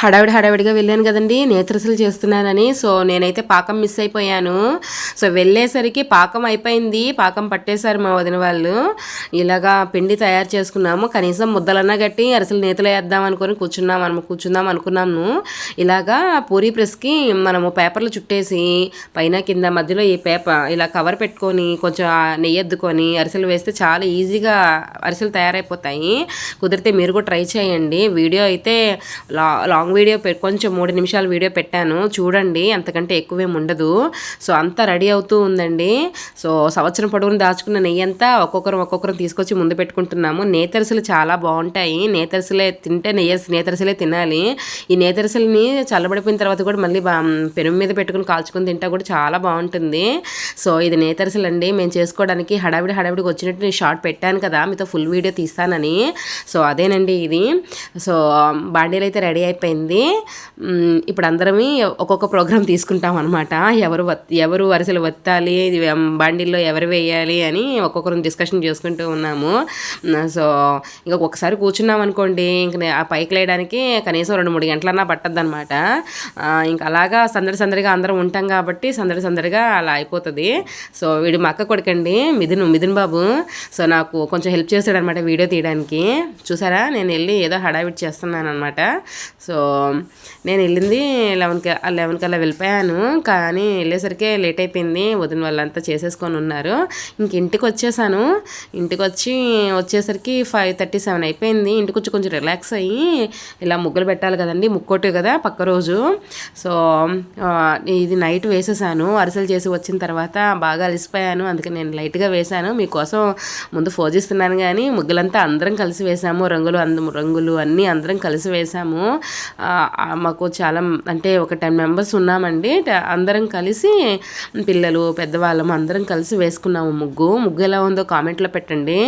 హడావిడి హడావిడిగా వెళ్ళాను కదండి. నేత్రసలు చేస్తున్నానని. సో నేనైతే పాకం మిస్ అయిపోయాను. సో వెళ్ళేసరికి పాకం అయిపోయింది. పాకం పట్టేశారు మా వదిన వాళ్ళు. ఇలాగా పిండి తయారు చేసుకున్నాము. కనీసం ముద్దలన్నా గట్టి అరిసెలు నేతలు వేద్దాం అనుకుని కూర్చున్నాం మనం కూర్చుందాం అనుకున్నాము. ఇలాగా పూరీ ప్రెస్కి మనము పేపర్లు చుట్టేసి పైన కింద మధ్యలో ఈ పేపర్ ఇలా కవర్ పెట్టుకొని కొంచెం నెయ్యి ఎద్దుకొని అరిసెలు వేస్తే చాలా ఈజీగా అరిసెలు తయారైపోతాయి. కుదిరితే మీరు కూడా ట్రై చేయండి. వీడియో అయితే లా లాంగ్ వీడియో పె కొంచెం మూడు నిమిషాల వీడియో పెట్టాను. చూడండి అంతకంటే ఎక్కువేం ఉండదు. సో అంతా రెడీ అవుతూ ఉందండి. సో సంవత్సరం పొడవును దాచుకున్న నెయ్యి అంతా ఒక్కొక్కరు ఒక్కొక్కరు తీసుకొచ్చి ముందు పెట్టుకుంటున్నాము. నేతరసలు చాలా బాగుంటాయి. నేతరసలే తింటే నెయ్యి నేతరసలే తినాలి. ఈ నేతరసలని చల్లబడిపోయిన తర్వాత కూడా మళ్ళీ బా పెరుగు మీద పెట్టుకుని కాల్చుకొని తింటా కూడా చాలా బాగుంటుంది. సో ఇది నేతరసలు అండి మేము చేసుకోవడానికి హడావిడి హడావిడికి వచ్చినట్టు నేను షార్ట్ పెట్టాను కదా. మీతో ఫుల్ వీడియో తీస్తానని. సో అదేనండి ఇది. సో బాండీలు అయితే రెడీ అయిపోయింది. అయిపోయింది ఇప్పుడు అందరం ఒక్కొక్క ప్రోగ్రామ్ తీసుకుంటాం అనమాట ఎవరు ఎవరు వరుసలు వత్తాలి బండిల్లో ఎవరు వేయాలి అని ఒక్కొక్కరు డిస్కషన్ చేసుకుంటూ ఉన్నాము. సో ఇంకా ఒకసారి కూర్చున్నాం అనుకోండి ఇంక ఆ పైకి లేయడానికి కనీసం రెండు మూడు గంటలన్నా పట్టద్దు అనమాట ఇంకా అలాగా సందడి సందడిగా అందరం ఉంటాం కాబట్టి సందడి సందడిగా అలా అయిపోతుంది. సో వీడు మా అక్క కొడుకండి మిథున్ మిథున్ బాబు సో నాకు కొంచెం హెల్ప్ చేస్తాడనమాట వీడియో తీయడానికి. చూసారా? నేను వెళ్ళి ఏదో హడావిడి చేస్తున్నాను అనమాట సో నేను వెళ్ళింది లెవెన్కి లెవెన్కి అలా వెళ్ళిపోయాను. కానీ వెళ్ళేసరికి లేట్ అయిపోయింది. వదిన వాళ్ళంతా చేసేసుకొని ఉన్నారు. ఇంక ఇంటికి వచ్చేసాను. ఇంటికి వచ్చి వచ్చేసరికి ఫైవ్ థర్టీ సెవెన్ అయిపోయింది. ఇంటికి వచ్చి కొంచెం రిలాక్స్ అయ్యి ఇలా ముగ్గులు పెట్టాలి కదండి ముక్కోటి కదా పక్క రోజు. సో ఇది నైట్ వేసేసాను. అరిసెలు చేసి వచ్చిన తర్వాత బాగా అలసిపోయాను. అందుకే నేను లైట్గా వేశాను. మీకోసం ముందు ఫోజిస్తున్నాను కానీ ముగ్గులంతా అందరం కలిసి వేసాము. రంగులు అంద రంగులు అన్నీ అందరం కలిసి వేసాము. మాకు చాలా అంటే ఒక టెన్ మెంబర్స్ ఉన్నామండి. అందరం కలిసి పిల్లలు పెద్దవాళ్ళము అందరం కలిసి వేసుకున్నాము ముగ్గు. ముగ్గు ఎలా ఉందో కామెంట్లో పెట్టండి.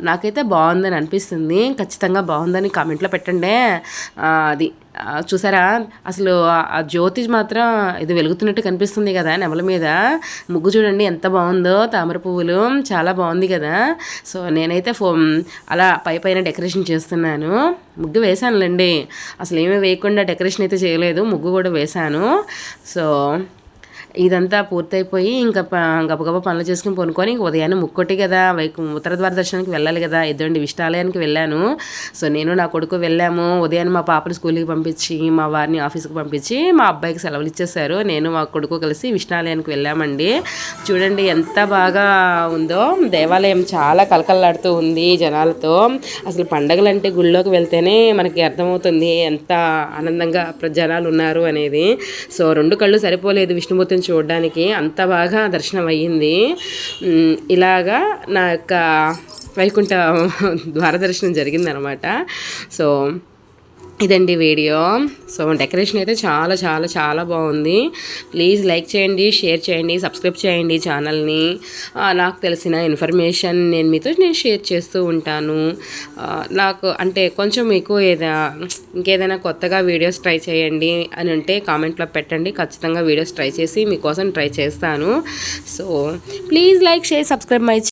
నాకైతే బాగుందని అనిపిస్తుంది. ఖచ్చితంగా బాగుందని కామెంట్లో పెట్టండి. అది. చూసారా? అసలు ఆ- జ్యోతి మాత్రం ఇది వెలుగుతున్నట్టు కనిపిస్తుంది కదా నెమల మీద. ముగ్గు చూడండి ఎంత బాగుందో. తామర పువ్వులు చాలా బాగుంది కదా. సో నేనైతే ఫో అలా పై పైన డెకరేషన్ చేస్తున్నాను. ముగ్గు వేశానులేండి. అసలు ఏమీ వేయకుండా డెకరేషన్ అయితే చేయలేదు. ముగ్గు కూడా వేశాను. సో ఇదంతా పూర్తయిపోయి ఇంకా ప- గబగబా పనులు చేసుకుని పనుకొని ఇంక ఉదయాన్నే ముక్కొట్టి కదా వైకు ఉత్తర ద్వార దర్శనానికి వెళ్ళాలి కదా ఇద్దరండి విష్టాలయానికి వెళ్ళాను. సో నేను నా కొడుకు వెళ్ళాము. ఉదయాన్నే మా పాపని స్కూల్కి పంపించి మా వారిని ఆఫీస్కి పంపించి మా అబ్బాయికి సెలవులు ఇచ్చేసారు నేను మా కొడుకు కలిసి విష్ణాలయానికి వెళ్ళామండి. చూడండి ఎంత బాగా ఉందో. దేవాలయం చాలా కలకల్లాడుతూ ఉంది జనాలతో. అసలు పండగలు అంటే గుళ్ళోకి వెళ్తేనే మనకి అర్థమవుతుంది ఎంత ఆనందంగా జనాలు ఉన్నారు అనేది. సో రెండు కళ్ళు సరిపోలేదు విష్ణుమూర్తిని చూడడానికి. అంత బాగా దర్శనం అయ్యింది ఇలాగా నా యొక్క వైకుంఠ ద్వార దర్శనం జరిగిందనమాట. సో ఇదండి వీడియో. సో డెకరేషన్ అయితే చాలా చాలా చాలా బాగుంది. ప్లీజ్ లైక్ చేయండి షేర్ చేయండి సబ్స్క్రైబ్ చేయండి ఛానల్ని. నాకు తెలిసిన ఇన్ఫర్మేషన్ నేను మీతో నేను షేర్ చేస్తూ ఉంటాను. నాకు అంటే కొంచెం మీకు ఏదా ఇంకేదైనా కొత్తగా వీడియోస్ ట్రై చేయండి అని ఉంటే కామెంట్లో పెట్టండి. ఖచ్చితంగా వీడియోస్ ట్రై చేసి మీకోసం ట్రై చేస్తాను. So please like share subscribe my